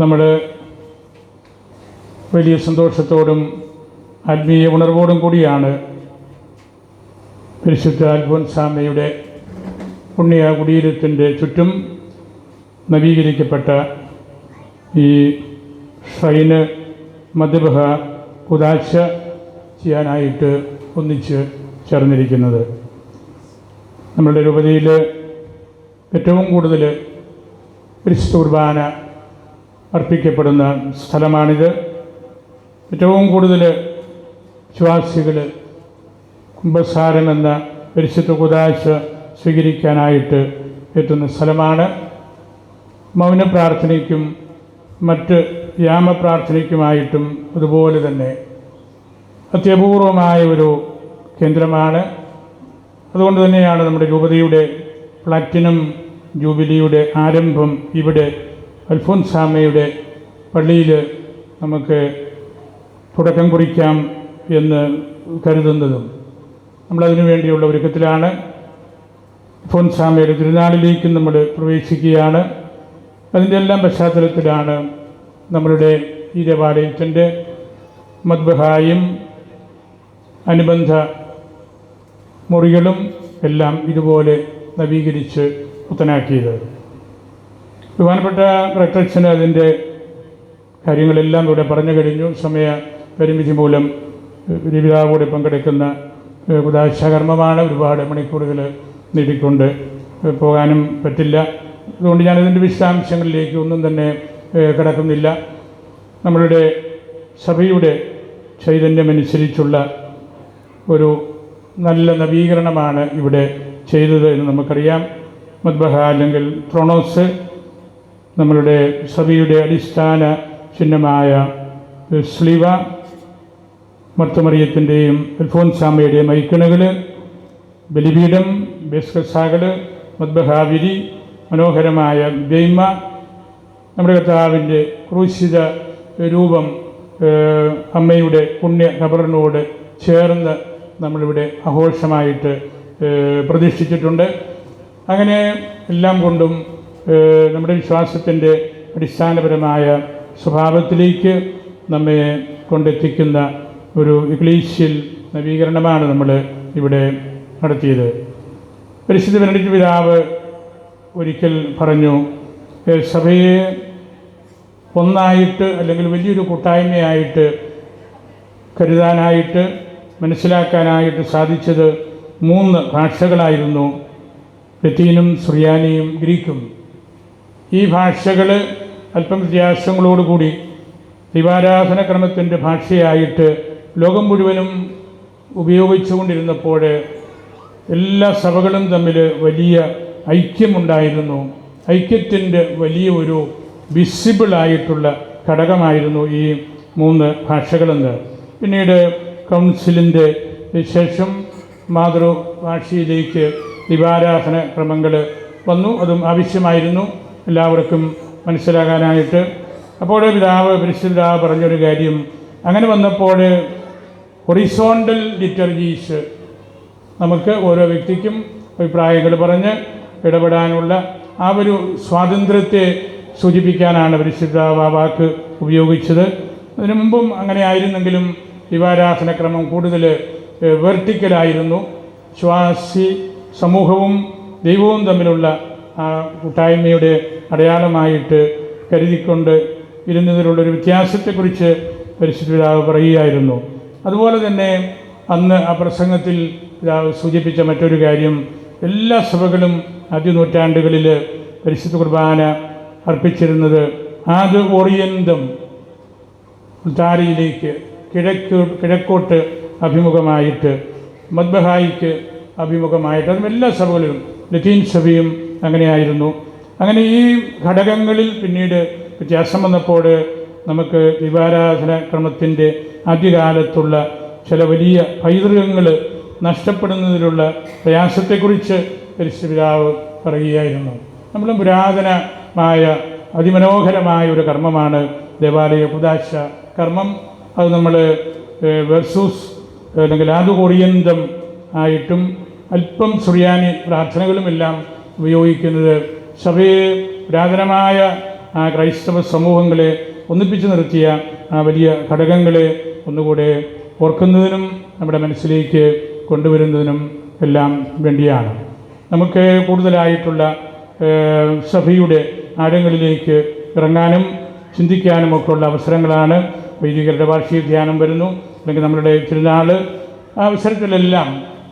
നമ്മൾ വലിയ സന്തോഷത്തോടും ആത്മീയ ഉണർവോടും കൂടിയാണ് പരിശുദ്ധ അൽഫോൻസാമയുടെ പുണ്യ കുടീരത്തിന്റെ ചുറ്റും നവീകരിക്കപ്പെട്ട ഈ ഷൈന് മധുബഹ കുതാശ ചെയ്യാനായിട്ട് ഒന്നിച്ച് ചേർന്നിരിക്കുന്നത്. നമ്മളുടെ രൂപതയിൽ ഏറ്റവും കൂടുതൽ പരിശുദ്ധ കുർബാന അർപ്പിക്കപ്പെടുന്ന സ്ഥലമാണിത്. ഏറ്റവും കൂടുതൽ വിശ്വാസികൾ കുംഭസാരമെന്ന പരിശുദ്ധ കുതാശ സ്വീകരിക്കാനായിട്ട് എത്തുന്ന സ്ഥലമാണ്. മൗന പ്രാർത്ഥനയ്ക്കും മറ്റ് യാമപ്രാർത്ഥനയ്ക്കുമായിട്ടും അതുപോലെ തന്നെ അത്യപൂർവമായ ഒരു കേന്ദ്രമാണ്. അതുകൊണ്ട് തന്നെയാണ് നമ്മുടെ രൂപതയുടെ പ്ലാറ്റിനം ജൂബിലിയുടെ ആരംഭം ഇവിടെ അൽഫോൻസാമയുടെ പള്ളിയിൽ നമുക്ക് തുടക്കം കുറിക്കാം എന്ന് കരുതുന്നതും നമ്മളതിനു വേണ്ടിയുള്ള ഒരുക്കത്തിലാണ്. അൽഫോൻസാമയുടെ തിരുനാളിലേക്ക് നമ്മൾ പ്രവേശിക്കുകയാണ്. അതിന്റെ എല്ലാം പശ്ചാത്തലത്തിലാണ് നമ്മളുടെ ഈ ദേവാലയത്തിന്റെ മദ്ബഹായും അനുബന്ധ മുറികളും എല്ലാം ഇതുപോലെ നവീകരിച്ച് പുത്തനാക്കിയത്. ബഹുമാനപ്പെട്ട റക്ടക്ഷന് അതിന്റെ കാര്യങ്ങളെല്ലാം ഇവിടെ പറഞ്ഞു കഴിഞ്ഞു. സമയ പരിമിതി മൂലം രവിതാവോടെ പങ്കെടുക്കുന്ന ഉദാശകർമ്മമാണ് ഒരുപാട് മണിക്കൂറുകൾ നീട്ടിക്കൊണ്ട് പോകാനും പറ്റില്ല. അതുകൊണ്ട് ഞാനതിന്റെ വിശദാംശങ്ങളിലേക്ക് ഒന്നും തന്നെ കിടക്കുന്നില്ല. നമ്മളുടെ സഭയുടെ ചൈതന്യമനുസരിച്ചുള്ള ഒരു നല്ല നവീകരണമാണ് ഇവിടെ ചെയ്തത് എന്ന് നമുക്കറിയാം. മദ്ബഹ അല്ലെങ്കിൽ ത്രോണോസ് നമ്മളുടെ സഭയുടെ അടിസ്ഥാന ചിഹ്നമായ സ്ലിവ മർത്തമറിയത്തിന്റെയും അൽഫോൻസാമയുടെയും ഐക്കണുകൾ ബലിപീഠം ബേസ്കസാകൾ മദ്ബഹാവിരി മനോഹരമായ ഗെയ്മ നമ്മുടെ കർത്താവിന്റെ ക്രൂശിത രൂപം അമ്മയുടെ പുണ്യ ഖബറിനോട് ചേർന്ന് നമ്മളിവിടെ ആഘോഷമായിട്ട് പ്രതീക്ഷിച്ചിട്ടുണ്ട്. അങ്ങനെ എല്ലാം കൊണ്ടും നമ്മുടെ വിശ്വാസത്തിന്റെ അടിസ്ഥാനപരമായ സ്വഭാവത്തിലേക്ക് നമ്മെ കൊണ്ടെത്തിക്കുന്ന ഒരു ഇഗ്ലീഷ്യൽ നവീകരണമാണ് നമ്മൾ ഇവിടെ നടത്തിയത്. പരിശുദ്ധ ബെനഡിക്ട് പിതാവ് ഒരിക്കൽ പറഞ്ഞു സഭയെ ഒന്നായിട്ട് അല്ലെങ്കിൽ വലിയൊരു കൂട്ടായ്മയായിട്ട് കരുതാനായിട്ട് മനസ്സിലാക്കാനായിട്ട് സാധിച്ചത് മൂന്ന് ഭാഷകളായിരുന്നു ലത്തീനും സുറിയാനിയും ഗ്രീക്കും. ഈ ഭാഷകൾ അല്പം വ്യത്യാസങ്ങളോടുകൂടി ദൈവാരാധന ക്രമത്തിന്റെ ഭാഷയായിട്ട് ലോകം മുഴുവനും ഉപയോഗിച്ചുകൊണ്ടിരുന്നപ്പോൾ എല്ലാ സഭകളും തമ്മിൽ വലിയ ഐക്യമുണ്ടായിരുന്നു. ഐക്യത്തിന്റെ വലിയ ഒരു വിസിബിളായിട്ടുള്ള ഘടകമായിരുന്നു ഈ മൂന്ന് ഭാഷകളെന്ന്. പിന്നീട് കൗൺസിലിന്റെ ശേഷം മാതൃഭാഷയിലേക്ക് ദിവാരാധന ക്രമങ്ങൾ വന്നു. അതും ആവശ്യമായിരുന്നു. എല്ലാവർക്കും മനസ്സിലാകാനായിട്ട്. അപ്പോൾ പിതാവ് പിതാവ് പറഞ്ഞൊരു കാര്യം. അങ്ങനെ വന്നപ്പോൾ ഹൊറിസോണ്ടൽ ലിറ്റർജീസ് നമുക്ക് ഓരോ വ്യക്തിക്കും അഭിപ്രായങ്ങൾ പറഞ്ഞ് ഇടപെടാനുള്ള ആ ഒരു സ്വാതന്ത്ര്യത്തെ സൂചിപ്പിക്കാനാണ് പരിശുദ്ധ ആ വാക്ക് ഉപയോഗിച്ചത്. അതിനു മുമ്പും അങ്ങനെ ആയിരുന്നെങ്കിലും ദിവാരാധനക്രമം കൂടുതൽ വെർട്ടിക്കലായിരുന്നു ശ്വാസി സമൂഹവും ദൈവവും തമ്മിലുള്ള ആ കൂട്ടായ്മയുടെ അടയാളമായിട്ട് കരുതിക്കൊണ്ട് ഇരുന്നതിലുള്ളൊരു വ്യത്യാസത്തെക്കുറിച്ച് പരിശുദ്ധ പിതാവ് പറയുകയായിരുന്നു. അതുപോലെ തന്നെ അന്ന് ആ പ്രസംഗത്തിൽ പിതാവ് സൂചിപ്പിച്ച മറ്റൊരു കാര്യം എല്ലാ സഭകളും ആദ്യ നൂറ്റാണ്ടുകളിൽ പരിശുദ്ധ കുർബാന അർപ്പിച്ചിരുന്നത് ആദ്യ ഓറിയന്തം ഉൾത്താരയിലേക്ക് കിഴക്ക് കിഴക്കോട്ട് അഭിമുഖമായിട്ട് മദ്ബഹായിക്ക് അഭിമുഖമായിട്ട് അതും എല്ലാ സഭകളിലും ലത്തീൻ സഭയും അങ്ങനെയായിരുന്നു. അങ്ങനെ ഈ ഘടകങ്ങളിൽ പിന്നീട് വ്യത്യാസം വന്നപ്പോൾ നമുക്ക് ദിവാരാധന ക്രമത്തിന്റെ ആദ്യകാലത്തുള്ള ചില വലിയ പൈതൃകങ്ങൾ നഷ്ടപ്പെടുന്നതിലുള്ള പ്രയാസത്തെക്കുറിച്ച് പരിശുപിതാവ് പറയുകയായിരുന്നു. നമ്മൾ പുരാതനമായ അതിമനോഹരമായ ഒരു കർമ്മമാണ് ദേവാലയ കുദാശ കർമ്മം. അത് നമ്മൾ വെർസൂസ് അല്ലെങ്കിൽ ആദുകൊറിയന്തം ആയിട്ടും അല്പം സുറിയാനി പ്രാർത്ഥനകളുമെല്ലാം ഉപയോഗിക്കുന്നത്. സഭയെ പുരാതനമായ ക്രൈസ്തവ സമൂഹങ്ങളെ ഒന്നിപ്പിച്ചു നിർത്തിയ വലിയ ഘടകങ്ങളെ ഒന്നുകൂടെ ഓർക്കുന്നതിനും നമ്മുടെ മനസ്സിലേക്ക് കൊണ്ടുവരുന്നതിനും എല്ലാം വേണ്ടിയാണ്. നമുക്ക് കൂടുതലായിട്ടുള്ള സഭയുടെ ആഴങ്ങളിലേക്ക് ഇറങ്ങാനും ചിന്തിക്കാനും ഒക്കെ ഉള്ള അവസരങ്ങളാണ് വൈദികരുടെ വാർഷിക ധ്യാനം വരുന്നു. അല്ലെങ്കിൽ നമ്മളുടെ തിരുനാൾ ആ അവസരത്തിലെല്ലാം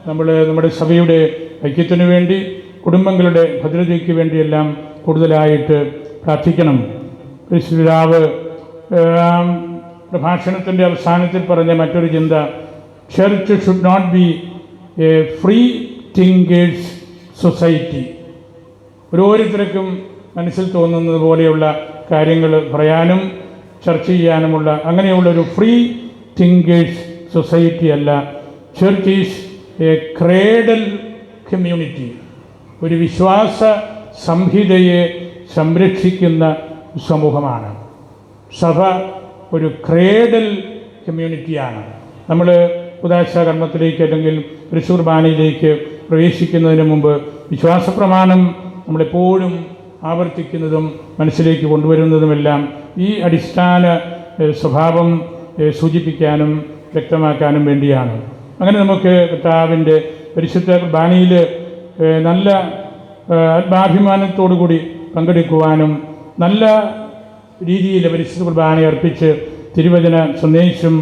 നമ്മൾ നമ്മുടെ സഭയുടെ ഐക്യത്തിനു വേണ്ടി കുടുംബങ്ങളുടെ ഭദ്രതയ്ക്ക് വേണ്ടിയെല്ലാം കൂടുതലായിട്ട് പ്രാർത്ഥിക്കണം. ശ്രീരാവ് പ്രഭാഷണത്തിന്റെ അവസാനത്തിൽ പറഞ്ഞ മറ്റൊരു ചിന്ത church should not be a free thinkers society ഓരോരുത്തർക്കും മനസ്സിൽ തോന്നുന്നത് പോലെയുള്ള കാര്യങ്ങൾ പറയാനും ചർച്ച ചെയ്യാനുമുള്ള അങ്ങനെയുള്ള ഒരു ഫ്രീ തിങ്കേഴ്സ് സൊസൈറ്റി അല്ല. Church is a cradle community ഒരു വിശ്വാസ സംഹിതയെ സംരക്ഷിക്കുന്ന സമൂഹമാണ്. സഭ ഒരു ക്രേഡൽ കമ്മ്യൂണിറ്റിയാണ്. നമ്മൾ ഉദാശ കർമ്മത്തിലേക്ക് അല്ലെങ്കിൽ തൃശ്ശൂർ ബാനയിലേക്ക് പ്രവേശിക്കുന്നതിന് മുമ്പ് വിശ്വാസ പ്രമാണം നമ്മളെപ്പോഴും ആവർത്തിക്കുന്നതും മനസ്സിലേക്ക് കൊണ്ടുവരുന്നതുമെല്ലാം ഈ അടിസ്ഥാന സ്വഭാവം സൂചിപ്പിക്കാനും വ്യക്തമാക്കാനും വേണ്ടിയാണ്. അങ്ങനെ നമുക്ക് കർത്താവിന്റെ പരിശുദ്ധ ഏഹ്, നല്ല ആത്മാഭിമാനത്തോടു കൂടി പങ്കെടുക്കുവാനും നല്ല രീതിയിൽ പരിശുദ്ധ കുർബാന അർപ്പിച്ച് തിരുവചന സന്ദേശം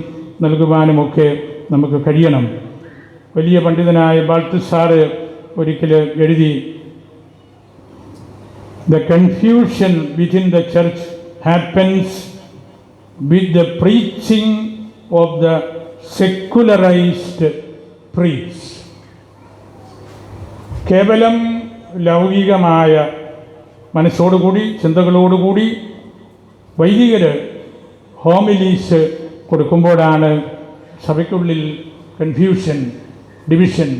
നൽകുവാനുമൊക്കെ നമുക്ക് കഴിയണം. വലിയ പണ്ഡിതനായ ബാൾത്തുസാറ് ഒരിക്കൽ എഴുതി the confusion within the church happens with the preaching of the secularised priests കേവലം ലൗകികമായ മനസ്സോടുകൂടി ചിന്തകളോടുകൂടി വൈദികർ ഹോമിലീസ് കൊടുക്കുമ്പോഴാണ് സഭയ്ക്കുള്ളിൽ കൺഫ്യൂഷൻ ഡിവിഷൻ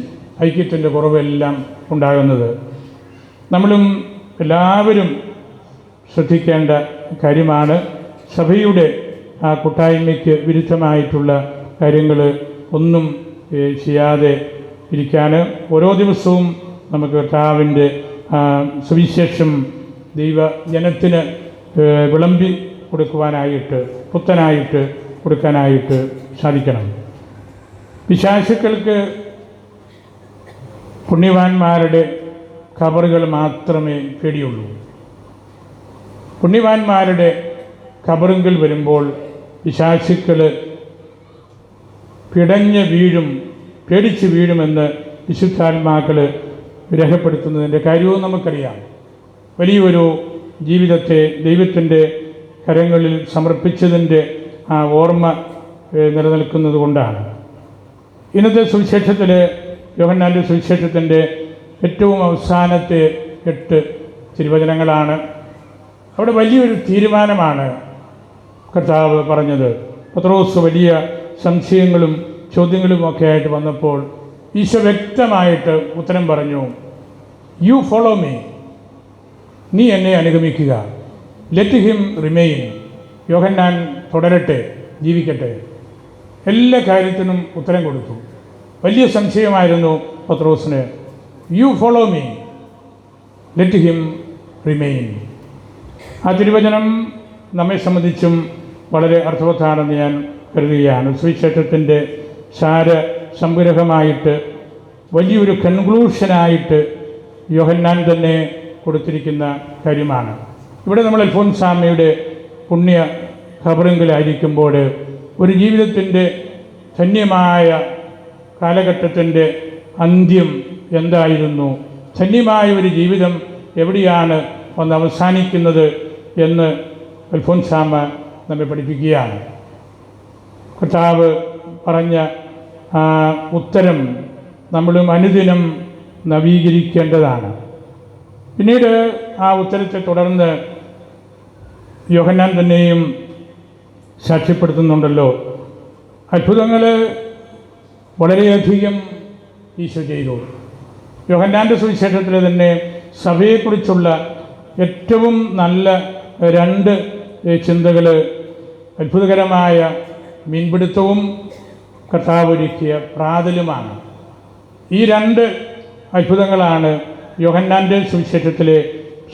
ഐക്യത്തിന്റെ കുറവെല്ലാം ഉണ്ടാകുന്നത്. നമ്മളും എല്ലാവരും ശ്രദ്ധിക്കേണ്ട കാര്യമാണ് സഭയുടെ ആ കൂട്ടായ്മയ്ക്ക് വിരുദ്ധമായിട്ടുള്ള കാര്യങ്ങൾ ഒന്നും ചെയ്യാതെ ഇരിക്കാൻ ഓരോ ദിവസവും നമുക്ക് കർത്താവിന്റെ സുവിശേഷം ദൈവ ജനത്തിന് വിളമ്പി കൊടുക്കുവാനായിട്ട് പുത്തനായിട്ട് കൊടുക്കാനായിട്ട് സാധിക്കണം. വിശാശുക്കൾക്ക് പുണ്യവാന്മാരുടെ ഖബറുകൾ മാത്രമേ പേടിയുള്ളൂ. പുണ്യവാന്മാരുടെ ഖബറുകൾ വരുമ്പോൾ വിശാശുക്കൾ പിടഞ്ഞ് വീഴും പേടിച്ച് വീഴുമെന്ന് വിശുദ്ധാത്മാക്കൾ രേഖപ്പെടുത്തുന്നതിന്റെ കാര്യവും നമുക്കറിയാം. വലിയൊരു ജീവിതത്തെ ദൈവത്തിന്റെ കരങ്ങളിൽ സമർപ്പിച്ചതിന്റെ ആ ഓർമ്മ നിലനിൽക്കുന്നത് കൊണ്ടാണ്. ഇന്നത്തെ സുവിശേഷത്തിൽ യോഹന്നാന്റെ സുവിശേഷത്തിന്റെ ഏറ്റവും അവസാനത്തെ എട്ട് തിരുവചനങ്ങളാണ്. അവിടെ വലിയൊരു തീരുമാനമാണ് കർത്താവ് പറഞ്ഞത്. പത്രോസ് വലിയ സംശയങ്ങളും ചോദ്യങ്ങളും ഒക്കെ ആയിട്ട് വന്നപ്പോൾ ഈശോ വ്യക്തമായിട്ട് ഉത്തരം പറഞ്ഞു യു ഫോളോ മീ നീ എന്നെ അനുഗമിക്കുക. ലെറ്റ് ഹിം റിമെയിൻ യോഹന്നാൻ തുടരട്ടെ ജീവിക്കട്ടെ. എല്ലാ കാര്യത്തിനും ഉത്തരം കൊടുത്തു. വലിയ സംശയമായിരുന്നു പത്രോസിന്. You follow me let him remain ആ തിരുവചനം നമ്മെ സംബന്ധിച്ചും വളരെ അർത്ഥവത്താണെന്ന് ഞാൻ കരുതുകയാണ്. സുവിശേഷത്തിന്റെ സാര സംഗ്രഹമായിട്ട് വലിയൊരു കൺക്ലൂഷനായിട്ട് യോഹന്നാൻ തന്നെ കൊടുത്തിരിക്കുന്ന കാര്യമാണ്. ഇവിടെ നമ്മൾ അൽഫോൻസാമയുടെ പുണ്യ ഖബറിങ്കിലായിരിക്കുമ്പോൾ ഒരു ജീവിതത്തിന്റെ ധന്യമായ കാലഘട്ടത്തിന്റെ അന്ത്യം എന്തായിരുന്നു? ധന്യമായ ഒരു ജീവിതം എവിടെയാണ് വന്ന് അവസാനിക്കുന്നത് എന്ന് അൽഫോൻസാമ നമ്മെ പഠിപ്പിക്കുകയാണ്. കർത്താവ് പറഞ്ഞ ആ ഉത്തരം നമ്മളും അനുദിനം നവീകരിക്കേണ്ടതാണ്. പിന്നീട് ആ ഉത്തരത്തെ തുടർന്ന് യോഹന്നാൻ തന്നെയും സാക്ഷ്യപ്പെടുത്തുന്നുണ്ടല്ലോ. അത്ഭുതങ്ങൾ വളരെയധികം ഈശോ ചെയ്തു. യോഹന്നാന്റെ സുവിശേഷത്തിൽ തന്നെ സഭയെക്കുറിച്ചുള്ള ഏറ്റവും നല്ല രണ്ട് ചിന്തകൾ അത്ഭുതകരമായ മീൻപിടുത്തവും കർത്താവ് ഒരുക്കിയ പ്രാതലുമാണ്. ഈ രണ്ട് അത്ഭുതങ്ങളാണ് യോഹന്നാന്റെ സുവിശേഷത്തിലെ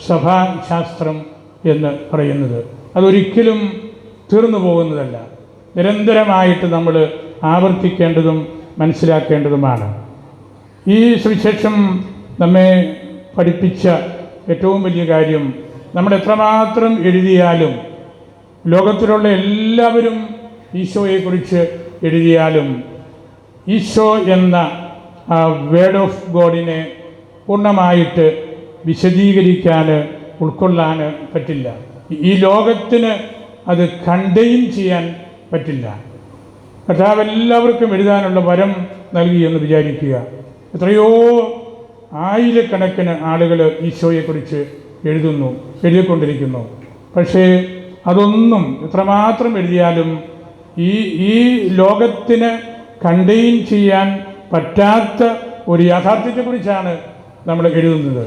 സഭാശാസ്ത്രം എന്ന് പറയുന്നത്. അതൊരിക്കലും തീർന്നു പോകുന്നതല്ല. നിരന്തരമായിട്ട് നമ്മൾ ആവർത്തിക്കേണ്ടതും മനസ്സിലാക്കേണ്ടതുമാണ്. ഈ സുവിശേഷം നമ്മെ പഠിപ്പിച്ച ഏറ്റവും വലിയ കാര്യം നമ്മൾ എത്രമാത്രം എഴുതിയാലും ലോകത്തിലുള്ള എല്ലാവരും ഈശോയെക്കുറിച്ച് എഴുതിയാലും ഈശോ എന്ന വേർഡ് ഓഫ് ഗോഡിനെ പൂർണമായിട്ട് വിശദീകരിക്കാൻ ഉൾക്കൊള്ളാൻ പറ്റില്ല. ഈ ലോകത്തിന് അത് കണ്ടെയ്ൻ ചെയ്യാൻ പറ്റില്ല. കർത്താവ് എല്ലാവർക്കും എഴുതാനുള്ള വരം നൽകി എന്ന് വിചാരിക്കുക. എത്രയോ ആയിരക്കണക്കിന് ആളുകൾ ഈശോയെക്കുറിച്ച് എഴുതുന്നു എഴുതിക്കൊണ്ടിരിക്കുന്നു. പക്ഷേ അതൊന്നും എത്രമാത്രം എഴുതിയാലും ഈ ഈ ലോകത്തിന് കണ്ടെയ്ൻ ചെയ്യാൻ പറ്റാത്ത ഒരു യാഥാർത്ഥ്യത്തെക്കുറിച്ചാണ് നമ്മൾ എഴുതുന്നത്.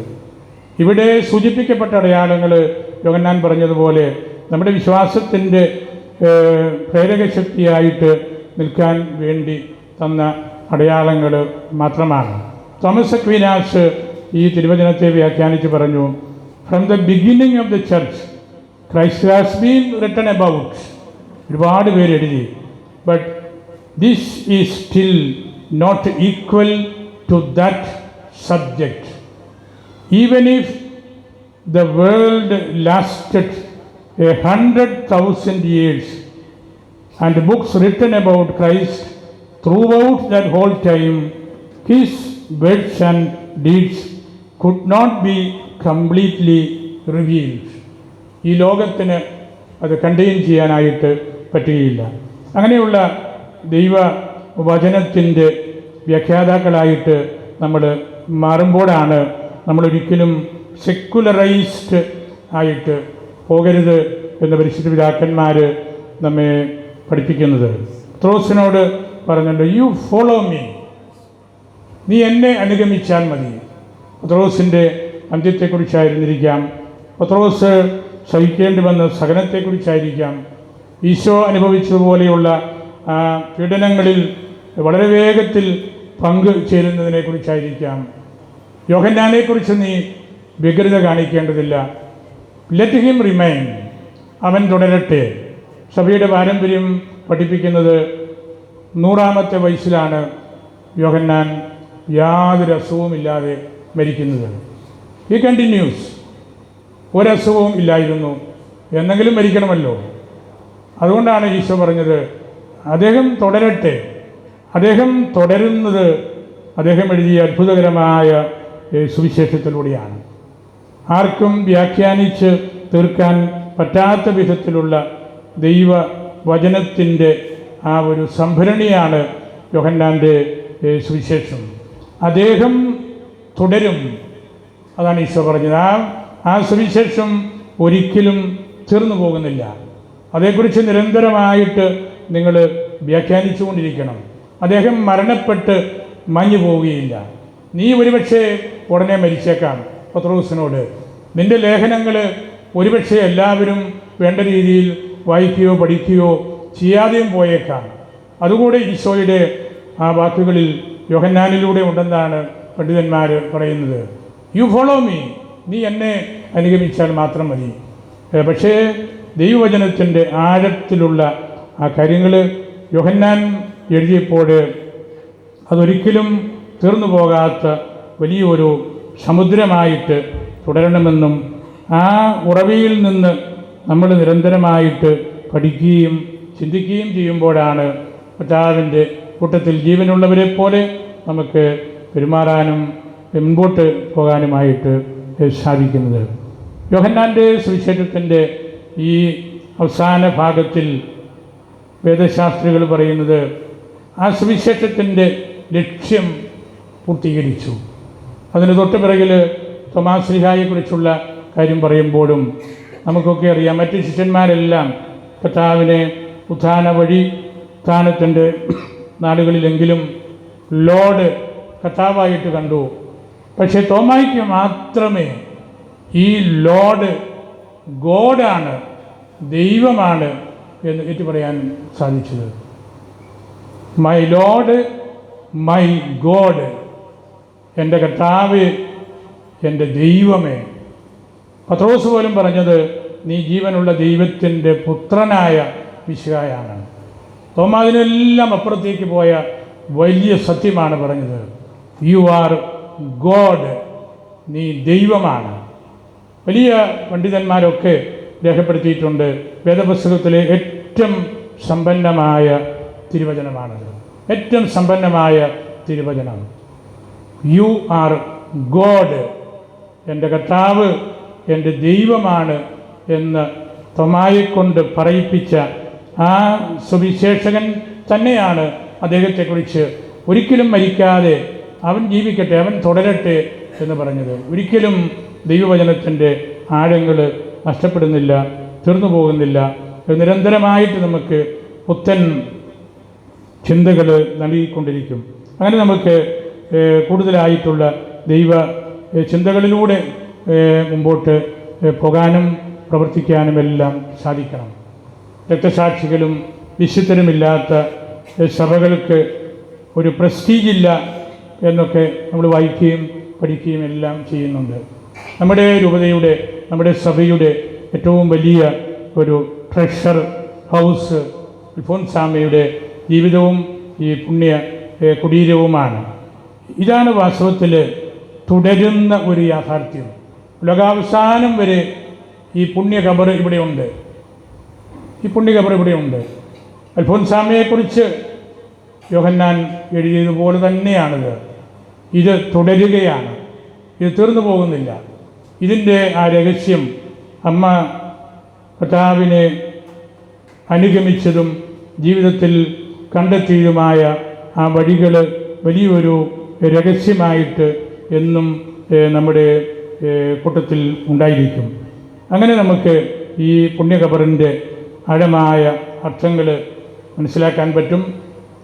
ഇവിടെ സൂചിപ്പിക്കപ്പെട്ട അടയാളങ്ങൾ യോഗന്നാൻ പറഞ്ഞതുപോലെ നമ്മുടെ വിശ്വാസത്തിന്റെ പ്രേരകശക്തിയായിട്ട് നിൽക്കാൻ വേണ്ടി തന്ന അടയാളങ്ങൾ മാത്രമാണ്. തോമസ് അക്വീനാസ് ഈ തിരുവചനത്തെ വ്യാഖ്യാനിച്ച് പറഞ്ഞു from the beginning of the church Christ has been written about ഒരുപാട് പേര് എഴുതി but this is still not equal to that subject even if the world lasted a hundred thousand years and books written about Christ throughout that whole time, his words and deeds could not be completely revealed. ഈ ലോകത്തിന് അത് contain ചെയ്യാനായിട്ട് പറ്റുകയില്ല അങ്ങനെയുള്ള ദൈവ വചനത്തിന്റെ വ്യാഖ്യാതാക്കളായിട്ട് നമ്മൾ മാറുമ്പോഴാണ് നമ്മളൊരിക്കലും സെക്കുലറൈസ്ഡ് ആയിട്ട് പോകരുത് എന്ന പരിശുദ്ധ പിതാക്കന്മാർ നമ്മെ പഠിപ്പിക്കുന്നത്. ത്രോസിനോട് പറഞ്ഞിട്ടുണ്ട് യു ഫോളോ മീ നീ എന്നെ അനുഗമിച്ചാൽ മതി. പത്രോസിന്റെ അന്ത്യത്തെക്കുറിച്ചായിരുന്നിരിക്കാം. പത്രോസ് സഹിക്കേണ്ടി വന്ന സഹനത്തെക്കുറിച്ചായിരിക്കാം. ഈശോ അനുഭവിച്ചതുപോലെയുള്ള പീഡനങ്ങളിൽ വളരെ വേഗത്തിൽ പങ്ക് ചേരുന്നതിനെ കുറിച്ചായിരിക്കാം യോഹന്നാനെക്കുറിച്ച് നീ വ്യഗ്രത കാണിക്കേണ്ടതില്ല. ലെറ്റ് ഹിം റിമൈൻ അവൻ തുടരട്ടെ. സഭയുടെ പാരമ്പര്യം പഠിപ്പിക്കുന്നത് നൂറാമത്തെ വയസ്സിലാണ് യോഹന്നാൻ യാതൊരു അസുഖവുമില്ലാതെ മരിക്കുന്നത്. ഈ കണ്ടിന്യൂസ് ഒരസുഖവും ഇല്ലായിരുന്നു. എന്നെങ്കിലും മരിക്കണമല്ലോ. അതുകൊണ്ടാണ് ഈശോ പറഞ്ഞത് അദ്ദേഹം തുടരട്ടെ അദ്ദേഹം തുടരുന്നത് അദ്ദേഹം എഴുതിയ അത്ഭുതകരമായ സുവിശേഷത്തിലൂടെയാണ്. ആർക്കും വ്യാഖ്യാനിച്ച് തീർക്കാൻ പറ്റാത്ത വിധത്തിലുള്ള ദൈവ വചനത്തിന്റെ ആ ഒരു സംഭരണിയാണ് യോഹന്നാന്റെ സുവിശേഷം. അദ്ദേഹം തുടരും. അതാണ് ഈശോ പറഞ്ഞത്. ആ ആ സുവിശേഷം ഒരിക്കലും തീർന്നു പോകുന്നില്ല. അതേക്കുറിച്ച് നിരന്തരമായിട്ട് നിങ്ങൾ വ്യാഖ്യാനിച്ചു കൊണ്ടിരിക്കണം അദ്ദേഹം മരണപ്പെട്ട് മഞ്ഞു പോവുകയില്ല. നീ ഒരുപക്ഷെ ഉടനെ മരിച്ചേക്കാം പത്രോസിനോട്. നിന്റെ ലേഖനങ്ങൾ ഒരുപക്ഷെ എല്ലാവരും വേണ്ട രീതിയിൽ വായിക്കുകയോ പഠിക്കുകയോ ചെയ്യാതെയും പോയേക്കാം. അതുകൂടെ ഈശോയുടെ ആ വാക്കുകളിൽ യോഹന്നാനിലൂടെ ഉണ്ടെന്നാണ് പണ്ഡിതന്മാർ പറയുന്നത്. യു ഫോളോ മീ നീ എന്നെ അനുഗമിച്ചാൽ മാത്രം മതി. പക്ഷേ ദൈവവചനത്തിന്റെ ആഴത്തിലുള്ള ആ കാര്യങ്ങൾ യോഹന്നാൻ എഴുതിയപ്പോൾ അതൊരിക്കലും തീർന്നു പോകാത്ത വലിയൊരു സമുദ്രമായിട്ട് തുടരണമെന്നും ആ ഉറവിയിൽ നിന്ന് നമ്മൾ നിരന്തരമായിട്ട് പഠിക്കുകയും ചിന്തിക്കുകയും ചെയ്യുമ്പോഴാണ് കർത്താവിന്റെ കൂട്ടത്തിൽ ജീവനുള്ളവരെ പോലെ നമുക്ക് പെരുമാറാനും മുൻപോട്ട് പോകാനുമായിട്ട് സാധിക്കുന്നത്. യോഹന്നാന്റെ സുവിശേഷത്തിന്റെ ഈ അവസാന ഭാഗത്തിൽ വേദശാസ്ത്രികൾ പറയുന്നത് ആ സുവിശേഷത്തിന്റെ ലക്ഷ്യം പൂർത്തീകരിച്ചു. അതിന് തൊട്ട് പിറകിൽ തൊമാശ്രീഹായെക്കുറിച്ചുള്ള കാര്യം പറയുമ്പോഴും നമുക്കൊക്കെ അറിയാം മറ്റ് ശിഷ്യന്മാരെല്ലാം കർത്താവിനെ ഉത്ഥാന വഴി ഉത്ഥാനത്തിന്റെ നാടുകളിലെങ്കിലും ലോഡ് കർത്താവായിട്ട് കണ്ടു. പക്ഷേ തോമായിക്ക് മാത്രമേ ഈ ലോഡ് ഗോഡാണ് ദൈവമാണ് എന്ന് ഏറ്റു പറയാൻ സാധിച്ചത്. മൈ ലോഡ് മൈ ഗോഡ് എന്റെ കർത്താവ് എന്റെ ദൈവമേ. പത്രോസ് പോലും പറഞ്ഞത് നീ ജീവനുള്ള ദൈവത്തിന്റെ പുത്രനായ വിശുകായാണ് തോമ അതിനെല്ലാം അപ്പുറത്തേക്ക് പോയ വലിയ സത്യമാണ് പറഞ്ഞത്. യു ആർ ഗോഡ് നീ ദൈവമാണ്. വലിയ പണ്ഡിതന്മാരൊക്കെ രേഖപ്പെടുത്തിയിട്ടുണ്ട്. വേദപുസ്തകത്തിലെ ഏറ്റവും സമ്പന്നമായ തിരുവചനമാണത് ഏറ്റവും സമ്പന്നമായ തിരുവചനം. യു ആർ ഗോഡ് എന്റെ കർത്താവ് എന്റെ ദൈവമാണ് എന്ന് തൊമായിക്കൊണ്ട് പറയിപ്പിച്ച ആ സുവിശേഷകൻ തന്നെയാണ് അദ്ദേഹത്തെക്കുറിച്ച് ഒരിക്കലും മരിക്കാതെ അവൻ ജീവിക്കട്ടെ അവൻ തുടരട്ടെ എന്ന് പറഞ്ഞത്. ഒരിക്കലും ദൈവവചനത്തിന്റെ ആഴങ്ങൾ നഷ്ടപ്പെടുന്നില്ല തീർന്നു പോകുന്നില്ല നിരന്തരമായിട്ട് നമുക്ക് പുത്തൻ ചിന്തകൾ നൽകിക്കൊണ്ടിരിക്കും. അങ്ങനെ നമുക്ക് കൂടുതലായിട്ടുള്ള ദൈവ ചിന്തകളിലൂടെ മുമ്പോട്ട് പോകാനും പ്രവർത്തിക്കാനും എല്ലാം സാധിക്കണം. രക്തസാക്ഷികളും വിശുദ്ധരുമില്ലാത്ത സഭകൾക്ക് ഒരു പ്രസ്റ്റീജ് ഇല്ല എന്നൊക്കെ നമ്മൾ വായിക്കുകയും പഠിക്കുകയും എല്ലാം ചെയ്യുന്നുണ്ട്. നമ്മുടെ രൂപതയുടെ നമ്മുടെ സഭയുടെ ഏറ്റവും വലിയ ഒരു ട്രഷർ ഹൗസ് അൽഫോൻസാമയുടെ ജീവിതവും ഈ പുണ്യ കുടീരവുമാണ്. ഇതാണ് വാസ്തവത്തിൽ തുടരുന്ന ഒരു യാഥാർത്ഥ്യം. ലോകാവസാനം വരെ ഈ പുണ്യ ഖബർ ഇവിടെയുണ്ട് ഈ പുണ്യ ഖബർ ഇവിടെയുണ്ട് അൽഫോൻസാമയെക്കുറിച്ച് യോഹന്നാൻ എഴുതിയതുപോലെ തന്നെയാണിത്. ഇത് തുടരുകയാണ്. ഇത് തീർന്നു പോകുന്നില്ല. ഇതിന്റെ ആ രഹസ്യം അമ്മ കർത്താവിനെ അനുഗമിച്ചതും ജീവിതത്തിൽ കണ്ടെത്തിയതുമായ ആ വഴികൾ വലിയൊരു രഹസ്യമായിട്ട് എന്നും നമ്മുടെ കൂട്ടത്തിൽ ഉണ്ടായിരിക്കും. അങ്ങനെ നമുക്ക് ഈ പുണ്യഖബറിന്റെ ആഴമായ അർത്ഥങ്ങൾ മനസ്സിലാക്കാൻ പറ്റും.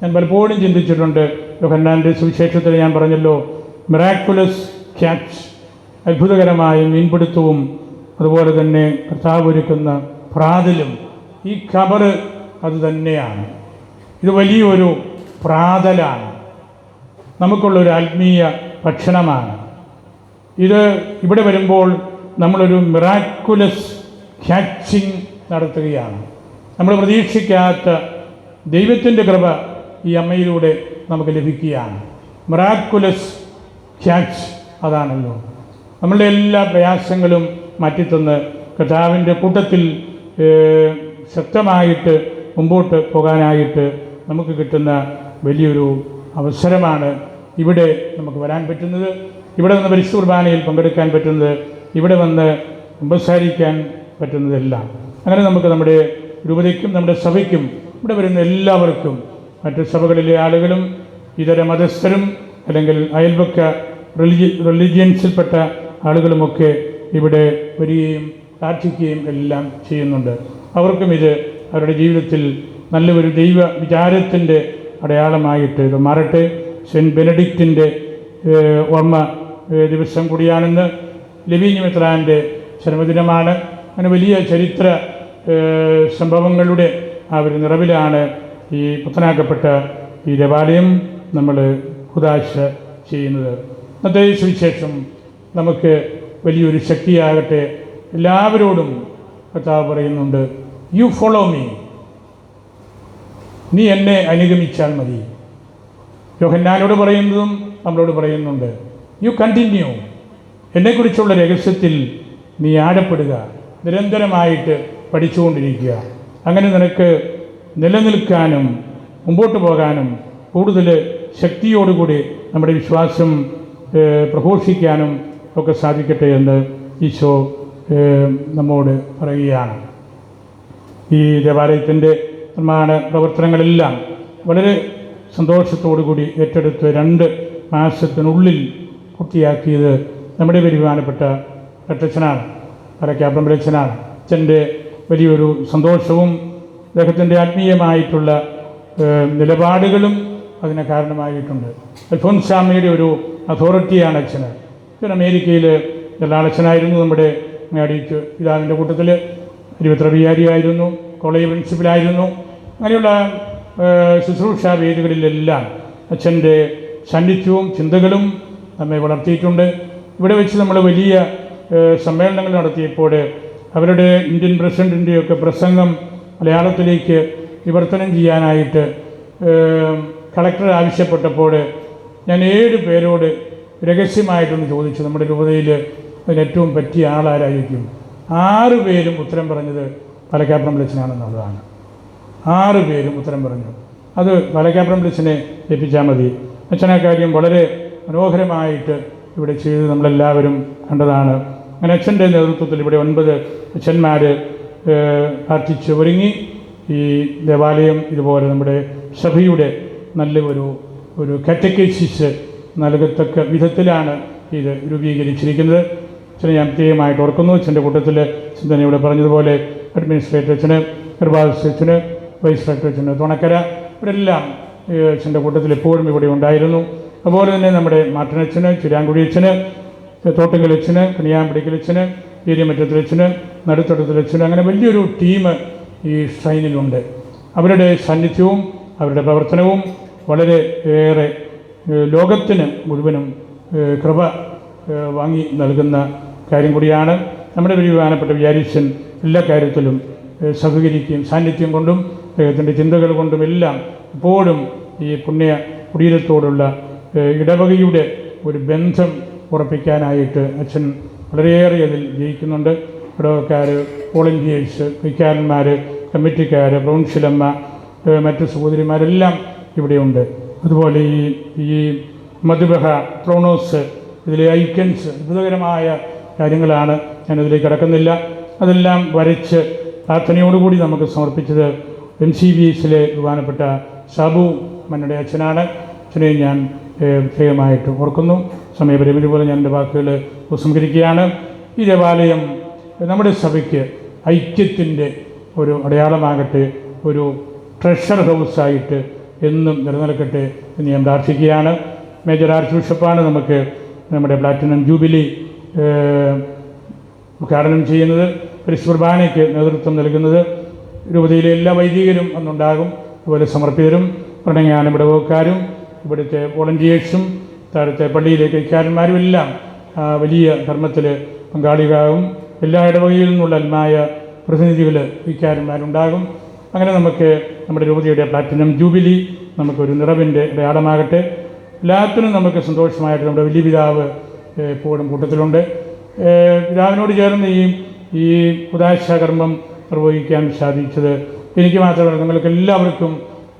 ഞാൻ പലപ്പോഴും ചിന്തിച്ചിട്ടുണ്ട് യോഹന്നാന്റെ സുവിശേഷത്തിൽ ഞാൻ പറഞ്ഞല്ലോ മിറാക്കുലസ് ക്യാച്ച് അത്ഭുതകരമായ മീൻപിടുത്തവും അതുപോലെ തന്നെ കർത്താവ് ഒരുക്കുന്ന പ്രാതലും ഈ ഖബറ് അത് തന്നെയാണ്. ഇത് വലിയൊരു പ്രാതലാണ്. നമുക്കുള്ളൊരു ആത്മീയ ഭക്ഷണമാണ്. ഇത് ഇവിടെ വരുമ്പോൾ നമ്മളൊരു മിറാക്കുലസ് ക്യാച്ചിങ് നടത്തുകയാണ്. നമ്മൾ പ്രതീക്ഷിക്കാത്ത ദൈവത്തിന്റെ കൃപ ഈ അമ്മയിലൂടെ നമുക്ക് ലഭിക്കുകയാണ്. മിറാക്കുലസ് ക്യാച്ച് അതാണല്ലോ. നമ്മളുടെ എല്ലാ പ്രയാസങ്ങളും മാറ്റിത്തന്ന് കർത്താവിന്റെ കൂട്ടത്തിൽ ശക്തമായിട്ട് മുമ്പോട്ട് പോകാനായിട്ട് നമുക്ക് കിട്ടുന്ന വലിയൊരു അവസരമാണ് ഇവിടെ നമുക്ക് വരാൻ പറ്റുന്നത്. ഇവിടെ വന്ന് പരിശു കുർബാനയിൽ പങ്കെടുക്കാൻ പറ്റുന്നത് ഇവിടെ വന്ന് സംസാരിക്കാൻ പറ്റുന്നതെല്ലാം. അങ്ങനെ നമുക്ക് നമ്മുടെ രൂപതയ്ക്കും നമ്മുടെ സഭയ്ക്കും ഇവിടെ വരുന്ന എല്ലാവർക്കും മറ്റ് സഭകളിലെ ആളുകളും ഇതര മതസ്ഥരും അല്ലെങ്കിൽ അയൽപക്ക റിലിജി റിലിജിയൻസിൽപ്പെട്ട ആളുകളുമൊക്കെ ഇവിടെ വരികയും പ്രാർത്ഥിക്കുകയും എല്ലാം ചെയ്യുന്നുണ്ട്. അവർക്കും ഇത് അവരുടെ ജീവിതത്തിൽ നല്ല ഒരു ദൈവ വിചാരത്തിന്റെ അടയാളമായിട്ട് ഇത് മാറട്ടെ. സെന്റ് ബെനഡിക്റ്റിന്റെ ഓർമ്മ ദിവസം കൂടിയാണെന്ന് ലവീഞ്ഞ് മിത്രാന്റെ ജന്മദിനമാണ്. അങ്ങനെ വലിയ ചരിത്ര സംഭവങ്ങളുടെ ആ ഒരു നിറവിലാണ് ഈ പുത്തനാക്കപ്പെട്ട ഈ ദേവാലയം നമ്മൾ ഹുദാശ ചെയ്യുന്നത്. ഇന്നത്തെ സുവിശേഷം നമുക്ക് വലിയൊരു ശക്തിയാകട്ടെ. എല്ലാവരോടും കർത്താവ് പറയുന്നുണ്ട് യു ഫോളോ മീ നീ എന്നെ അനുഗമിച്ചാൽ മതി. യോഹന്നാനോട് പറയുന്നതും നമ്മളോട് പറയുന്നുണ്ട് യു കണ്ടിന്യൂ എന്നെക്കുറിച്ചുള്ള രഹസ്യത്തിൽ നീ ആഴപ്പെടുക. നിരന്തരമായിട്ട് പഠിച്ചുകൊണ്ടിരിക്കുക. അങ്ങനെ നിനക്ക് നിലനിൽക്കാനും മുമ്പോട്ട് പോകാനും കൂടുതൽ ശക്തിയോടുകൂടി നമ്മുടെ വിശ്വാസം പ്രഘോഷിക്കാനും ഒക്കെ സാധിക്കട്ടെ എന്ന് ഈശോ നമ്മോട് പറയുകയാണ്. ഈ ദേവാലയത്തിന്റെ നിർമ്മാണ പ്രവർത്തനങ്ങളെല്ലാം വളരെ സന്തോഷത്തോടുകൂടി ഏറ്റെടുത്ത് രണ്ട് മാസത്തിനുള്ളിൽ പൂർത്തിയാക്കിയത് നമ്മുടെ ബഹുമാനപ്പെട്ട രട്ടച്ചനാണ് പരക്കാപ്രം രച്ചനാണ് അച്ഛന്റെ വലിയൊരു സന്തോഷവും അദ്ദേഹത്തിന്റെ ആത്മീയമായിട്ടുള്ള നിലപാടുകളും അതിന് കാരണമായിട്ടുണ്ട്. അൽഫോൻസാമയുടെ ഒരു അതോറിറ്റിയാണ് അച്ഛന്. അച്ഛൻ അമേരിക്കയിൽ ജലാളച്ഛനായിരുന്നു നമ്മുടെ മേടിച്ച് പിതാവിന്റെ കൂട്ടത്തിൽ ഇരുപത്ര വിചാരിയായിരുന്നു കോളേജ് പ്രിൻസിപ്പലായിരുന്നു. അങ്ങനെയുള്ള ശുശ്രൂഷാ വേദികളിലെല്ലാം അച്ഛന്റെ സാന്നിധ്യവും ചിന്തകളും നമ്മെ വളർത്തിയിട്ടുണ്ട്. ഇവിടെ വെച്ച് നമ്മൾ വലിയ സമ്മേളനങ്ങൾ നടത്തിയപ്പോൾ അവരുടെ ഇന്ത്യൻ പ്രസിഡന്റിന്റെയൊക്കെ പ്രസംഗം മലയാളത്തിലേക്ക് വിവർത്തനം ചെയ്യാനായിട്ട് കളക്ടർ ആവശ്യപ്പെട്ടപ്പോൾ ഞാൻ ഏഴ് പേരോട് രഹസ്യമായിട്ടൊന്ന് ചോദിച്ചു. നമ്മുടെ രൂപതയിൽ അതിനേറ്റവും പറ്റിയ ആളാരായിരിക്കും? ആറ് പേരും ഉത്തരം പറഞ്ഞത് പലക്കാപ്രം ലക്ഷനാണെന്നുള്ളതാണ് ആറ് പേരും ഉത്തരം പറഞ്ഞു. അത് പാലക്കാപ്രം ബ്ലിസിനെ ഏൽപ്പിച്ചാൽ മതി. അച്ഛനാ കാര്യം വളരെ മനോഹരമായിട്ട് ഇവിടെ ചെയ്ത് നമ്മളെല്ലാവരും കണ്ടതാണ്. അങ്ങനെ അച്ഛന്റെ നേതൃത്വത്തിൽ ഇവിടെ ഒൻപത് അച്ഛന്മാർ പ്രാർത്ഥിച്ച് ഒരുങ്ങി ഈ ദേവാലയം ഇതുപോലെ നമ്മുടെ സഭയുടെ നല്ല ഒരു ഒരു നൽകത്തക്ക വിധത്തിലാണ് ഇത് രൂപീകരിച്ചിരിക്കുന്നത്. അച്ഛനെ ഞാൻ പ്രത്യേകമായിട്ട് ഓർക്കുന്നു. അച്ഛന്റെ കൂട്ടത്തിൽ ഇവിടെ പറഞ്ഞതുപോലെ അഡ്മിനിസ്ട്രേറ്റർ അച്ഛന് കൃപാദസ് അച്ഛന് വൈസ് ഡയറക്ടർ അച്ഛന് തുണക്കര ഇവരെല്ലാം അച്ഛന്റെ കൂട്ടത്തിൽ എപ്പോഴും ഇവിടെ ഉണ്ടായിരുന്നു. അതുപോലെ തന്നെ നമ്മുടെ മാട്ടനച്ഛന് ചുരാങ്കുഴി അച്ഛന് തോട്ടുങ്കൽ അച്ഛന് കണിയാമ്പടിക്കൽ അച്ഛന് ഏരിയമറ്റത്തിൽ അച്ഛന് നടുത്തടത്തിൽ അച്ഛന് അങ്ങനെ വലിയൊരു ടീം ഈ ഷൈനിലുണ്ട് അവരുടെ സാന്നിധ്യവും അവരുടെ പ്രവർത്തനവും വളരെ ഏറെ ലോകത്തിന് മുഴുവനും കൃപ വാങ്ങി നൽകുന്ന കാര്യം കൂടിയാണ്. നമ്മുടെ ഒരു പ്രധാനപ്പെട്ട വിചാരിച്ചൻ എല്ലാ കാര്യത്തിലും സഹകരിക്കുകയും സാന്നിധ്യം കൊണ്ടും അദ്ദേഹത്തിന്റെ ചിന്തകൾ കൊണ്ടും എല്ലാം ഇപ്പോഴും ഈ പുണ്യ കുടീരത്തോടുള്ള ഇടവകയുടെ ഒരു ബന്ധം ഉറപ്പിക്കാനായിട്ട് അച്ഛൻ വളരെയേറെ അതിൽ ജയിക്കുന്നുണ്ട്. ഇടവക്കാർ വോളണ്ടിയേഴ്സ് വിക്കാരന്മാർ കമ്മിറ്റിക്കാർ ബ്രൗൺഷിലമ്മ മറ്റ് സഹോദരിമാരെല്ലാം ഇവിടെയുണ്ട്. അതുപോലെ ഈ ഈ മധുബഹ ക്രോണോസ് ഇതിലെ ഐക്കൻസ് അത്ഭുതകരമായ കാര്യങ്ങളാണ് ഞാനതിലേക്ക് കടക്കുന്നില്ല. അതെല്ലാം വരച്ച് പ്രാർത്ഥനയോടുകൂടി നമുക്ക് സമർപ്പിച്ചത് എം സി ബി എസിലെ ബഹുമാനപ്പെട്ട സാബു മന്നയുടെ അച്ഛനാണ്. അച്ഛനെ ഞാൻ പ്രത്യേകമായിട്ട് ഓർക്കുന്നു. സമയപരിമിതി പോലെ ഞാൻ എന്റെ വാക്കുകൾ ഉപസംഹരിക്കുകയാണ്. ഈ ദേവാലയം നമ്മുടെ സഭയ്ക്ക് ഐക്യത്തിന്റെ ഒരു അടയാളമാകട്ടെ ഒരു ട്രഷർ ഹൗസായിട്ട് എന്നും നിലനിൽക്കട്ടെ എന്ന് ഞാൻ പ്രാർത്ഥിക്കുകയാണ്. മേജർ ആർച്ച് ബിഷപ്പാണ് നമുക്ക് നമ്മുടെ പ്ലാറ്റിനം ജൂബിലി ഉദ്ഘാടനം ചെയ്യുന്നത്. പരിശുദ്ധ കുർബാനയ്ക്ക് നേതൃത്വം നൽകുന്നത്. രൂപതയിലെ എല്ലാ വൈദികരും അന്നുണ്ടാകും. അതുപോലെ സമർപ്പിതരും പ്രണയജ്ഞാനം ഇടവക്കാരും ഇവിടുത്തെ വോളണ്ടിയേഴ്സും താഴത്തെ പള്ളിയിലെ കൈക്കാരന്മാരും എല്ലാം വലിയ ധർമ്മത്തിൽ പങ്കാളികളാകും. എല്ലാ ഇടവകയിൽ നിന്നുള്ള അന്മായ പ്രതിനിധികൾ വിക്കാരന്മാരുണ്ടാകും അങ്ങനെ നമുക്ക് നമ്മുടെ രൂപതയുടെ പ്ലാറ്റിനം ജൂബിലി നമുക്കൊരു നിറവിന്റെ അടയാളമാകട്ടെ എല്ലാത്തിനും നമുക്ക് സന്തോഷമായിട്ട് നമ്മുടെ വലിയ പിതാവ് എപ്പോഴും കൂട്ടത്തിലുണ്ട്. പിതാവിനോട് ചേർന്ന് ഈ ഈ ഉദാശ കർമ്മം നിർവഹിക്കാൻ സാധിച്ചത് എനിക്ക് മാത്രമല്ല നിങ്ങൾക്ക് എല്ലാവർക്കും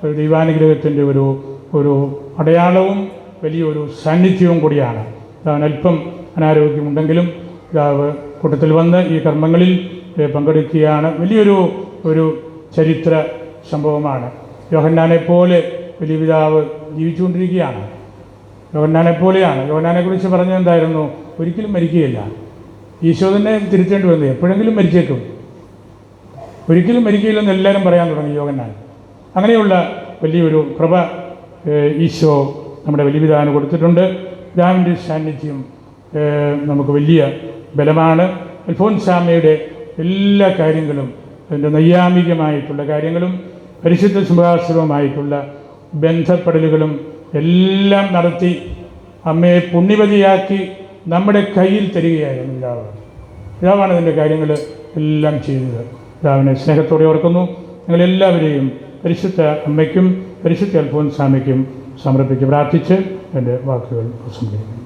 ഒരു ദൈവാനുഗ്രഹത്തിന്റെ ഒരു ഒരു അടയാളവും വലിയൊരു സാന്നിധ്യവും കൂടിയാണ്. പിതാവിന് അല്പം അനാരോഗ്യമുണ്ടെങ്കിലും പിതാവ് കൂട്ടത്തിൽ വന്ന് ഈ കർമ്മങ്ങളിൽ പങ്കെടുക്കുകയാണ്. വലിയൊരു ഒരു ചരിത്ര സംഭവമാണ്. യോഹന്നാനെ പോലെ വലിയ പിതാവ് ജീവിച്ചുകൊണ്ടിരിക്കുകയാണ്. യോഹന്നാനെ പോലെയാണ്. യോഹന്നാനെ കുറിച്ച് പറഞ്ഞത് എന്തായിരുന്നു? ഒരിക്കലും മരിക്കുകയില്ല. ഈശോ തന്നെ തിരുത്തേണ്ടി വന്നത് എപ്പോഴെങ്കിലും മരിച്ചേക്കും. ഒരിക്കലും മരിക്കുകയില്ലെന്ന് എല്ലാവരും പറയാൻ തുടങ്ങി യോഹന്നാൻ. അങ്ങനെയുള്ള വലിയൊരു കൃപ ഈശോ നമ്മുടെ വലിയ പിതാവിന് കൊടുത്തിട്ടുണ്ട്. പിതാവിന്റെ സാന്നിധ്യം നമുക്ക് വലിയ ബലമാണ്. അൽഫോൻസാമയുടെ എല്ലാ കാര്യങ്ങളും അതിന്റെ നൈയാമികമായിട്ടുള്ള കാര്യങ്ങളും പരിശുദ്ധ സിംഹാസനവുമായിട്ടുള്ള ബന്ധപ്പെടലുകളും എല്ലാം നടത്തി അമ്മയെ പുണ്യവതിയാക്കി നമ്മുടെ കയ്യിൽ തരികയായിരുന്നു പിതാവ്. പിതാവാണ് ഇതിന്റെ കാര്യങ്ങൾ എല്ലാം ചെയ്തത്. പിതാവിനെ സ്നേഹത്തോടെ ഓർക്കുന്നു. ഞങ്ങളെല്ലാവരെയും പരിശുദ്ധ അമ്മയ്ക്കും പരിശുദ്ധ അൽഫോൻസാമയ്ക്കും സമർപ്പിച്ച് പ്രാർത്ഥിച്ച് എന്റെ വാക്കുകൾ ഉപസംഹരിക്കുന്നു